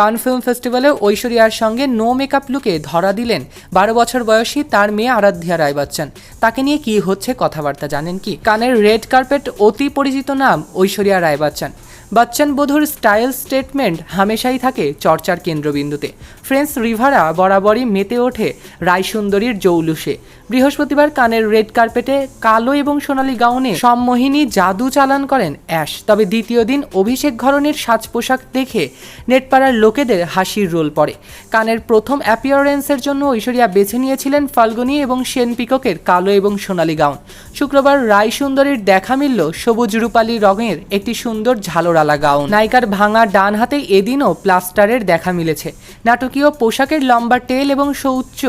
কান ফিল্ম ফেস্টিভ্যালে ঐশ্বরিয়ার সঙ্গে নো মেকআপ লুকে ধরা দিলেন। বারো বছর বয়সী তার মেয়ে আরাধ্যা রায় বচ্চন। তাকে নিয়ে কি হচ্ছে কথাবার্তা জানেন কি? কানের রেড কার্পেট অতি পরিচিত নাম ঐশ্বরিয়া রায় বচ্চন। বচ্চন বধুর স্টাইল স্টেটমেন্ট হামেশাই থাকে চর্চার কেন্দ্রবিন্দুতে। ফ্রেন্স রিভারা বরাবরই মেতে ওঠে রায়সুন্দরীর জৌলুসে। বৃহস্পতিবার কানের রেড কার্পেটে কালো এবং সোনালী গাউনে সম্মোহিনী জাদু চালান করেন অ্যাশ। তবে দ্বিতীয় দিন অভিষেক ঘরনের সাজ পোশাক দেখে নেটপাড়ার লোকেদের হাসির রোল পড়ে। কানের প্রথম অ্যাপিয়ারেন্সের জন্য ঐশ্বরিয়া বেছে নিয়েছিলেন ফাল্গুনি এবং সেন পিককের কালো এবং সোনালী গাউন। শুক্রবার রায় সুন্দরীর দেখা মিলল সবুজ রূপালী রঙের একটি সুন্দর ঝালরালা গাউন নায়িকার ভাঙা ডান হাতে এদিনও প্লাস্টারের দেখা মিলেছে। নাটকীয় পোশাকের লম্বা টেল এবং সৌচ্চ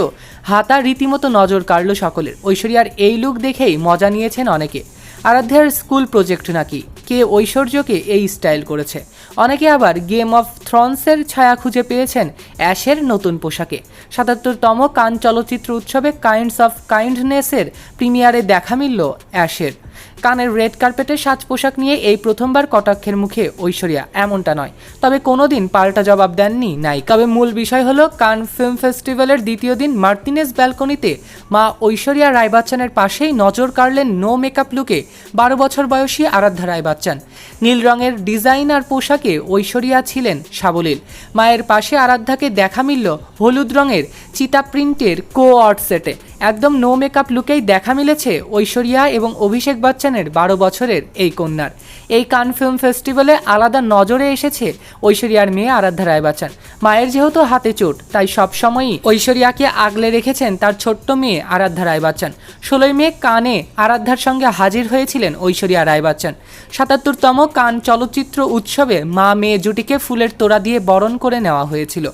হাতা রীতিমতো নজর কাড়ল সকলের। ঐশ্বরিয়ার এই লুক দেখেই মজা নিয়েছেন অনেকে। আরাধ্যার স্কুল প্রজেক্ট নাকি? কে ঐশ্বর্যকে এই স্টাইল করেছে? অনেকে আবার গেম অফ থ্রন্সের ছায়া খুঁজে পেয়েছেন অ্যাশের নতুন পোশাকে। সাতাত্তরতম কান চলচ্চিত্র উৎসবে কাইন্ডস অফ কাইন্ডনেসের প্রিমিয়ারে দেখা মিলল অ্যাশের। কানের রেড কার্পেটের সাজ পোশাক নিয়ে এই প্রথমবার কটাক্ষের মুখে ঐশ্বরিয়া। এমনটা নয়। তবে কোনোদিন পাল্টা জবাব দেননি নাই তবে মূল বিষয় হলো, কান ফিল্ম ফেস্টিভ্যালের দ্বিতীয় দিন মার্তিনেস ব্যালকনিতে মা ঐশ্বরিয়া রায় বচ্চনের পাশেই নজর কাড়লেন নো মেকআপ লুকে বারো বছর বয়সী আরাধ্যা রায় বচ্চন নীল রঙের ডিজাইন আর পোশাকে ঐশ্বরিয়া ছিলেন সাবলীল। মায়ের পাশে আরাধ্যাকে দেখা মিলল হলুদ রঙের চিতা প্রিন্টের কো সেটে। একদম নো মেকআপ লুকেই দেখা মিলেছে ঐশ্বরিয়া এবং অভিষেক বচ্চনের বারো বছরের এই কন্যার। এই কান ফিল্ম ফেস্টিভ্যালে আলাদা নজরে এসেছে ঐশ্বরিয়ার মেয়ে আরাধ্যা রায় বচ্চন মায়ের যেহেতু হাতে চোট, তাই সবসময়ই ঐশ্বরিয়াকে আগলে রেখেছেন তার ছোট্ট মেয়ে আরাধ্যা রায় বচ্চন ষোলোই মে কানে আরাধ্যার সঙ্গে হাজির হয়েছিলেন ঐশ্বরিয়া রায় বচ্চন সাতাত্তরতম কান চলচ্চিত্র উৎসবে মা মেয়ে জুটিকে ফুলের তোড়া দিয়ে বরণ করে নেওয়া হয়েছিল।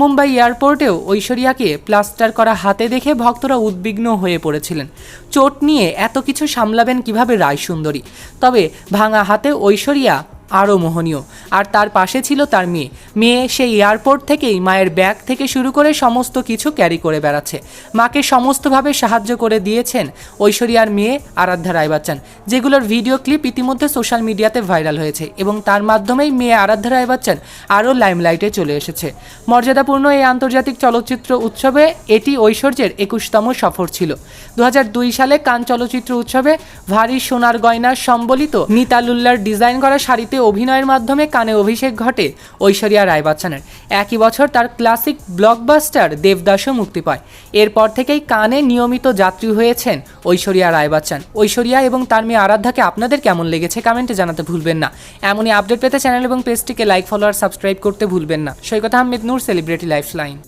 মুম্বাই এয়ারপোর্টেও ঐশ্বরিয়াকে প্লাস্টার করা হাতে দেখে ভক্তরা উদ্বিগ্ন হয়ে পড়েছিলেন। চোট নিয়ে এত কিছু সামলাবেন কীভাবে? রায় সুন্দরী তবে ভাঙা হাতে ঐশ্বরিয়া আরও মোহনীয়। আর তার পাশে ছিল তার মেয়ে। মেয়ে সেই এয়ারপোর্ট থেকেই মায়ের ব্যাগ থেকে শুরু করে সমস্ত কিছু ক্যারি করে বেড়াচ্ছে। মাকে সমস্তভাবে সাহায্য করে দিয়েছেন ঐশ্বরিয়ার মেয়ে আরাধ্যা রায় বচ্চন যেগুলোর ভিডিও ক্লিপ ইতিমধ্যে সোশ্যাল মিডিয়াতে ভাইরাল হয়েছে এবং তার মাধ্যমেই মেয়ে আরাধ্যা রায় বচ্চন আরও লাইমলাইটে চলে এসেছে। মর্যাদাপূর্ণ এই আন্তর্জাতিক চলচ্চিত্র উৎসবে এটি ঐশ্বর্যের একুশতম সফর ছিল। দু হাজার দুই সালে কান চলচ্চিত্র উৎসবে ভারী সোনার গয়না সম্বলিত নিতালুল্লার ডিজাইন করা শাড়িতে অভিনয়ের মাধ্যমে কানে অভিষেক ঘটে ঐশ্বরিয়া রায় বচ্চনের একই বছর তার ক্লাসিক ব্লকবাস্টার দেবদাসও মুক্তি পায়। এরপর থেকেই কানে নিয়মিত যাত্রী হয়েছেন ঐশ্বরিয়া রায় বচ্চন ঐশ্বরিয়া এবং তার মেয়ে আরাধ্যাকে আপনাদের কেমন লেগেছে কমেন্টে জানাতে ভুলবেন না। এমনই আপডেট পেতে চ্যানেল এবং পেজটিকে লাইক, ফলো আর সাবস্ক্রাইব করতে ভুলবেন না। Saikat Ahmed Noor celebrity life line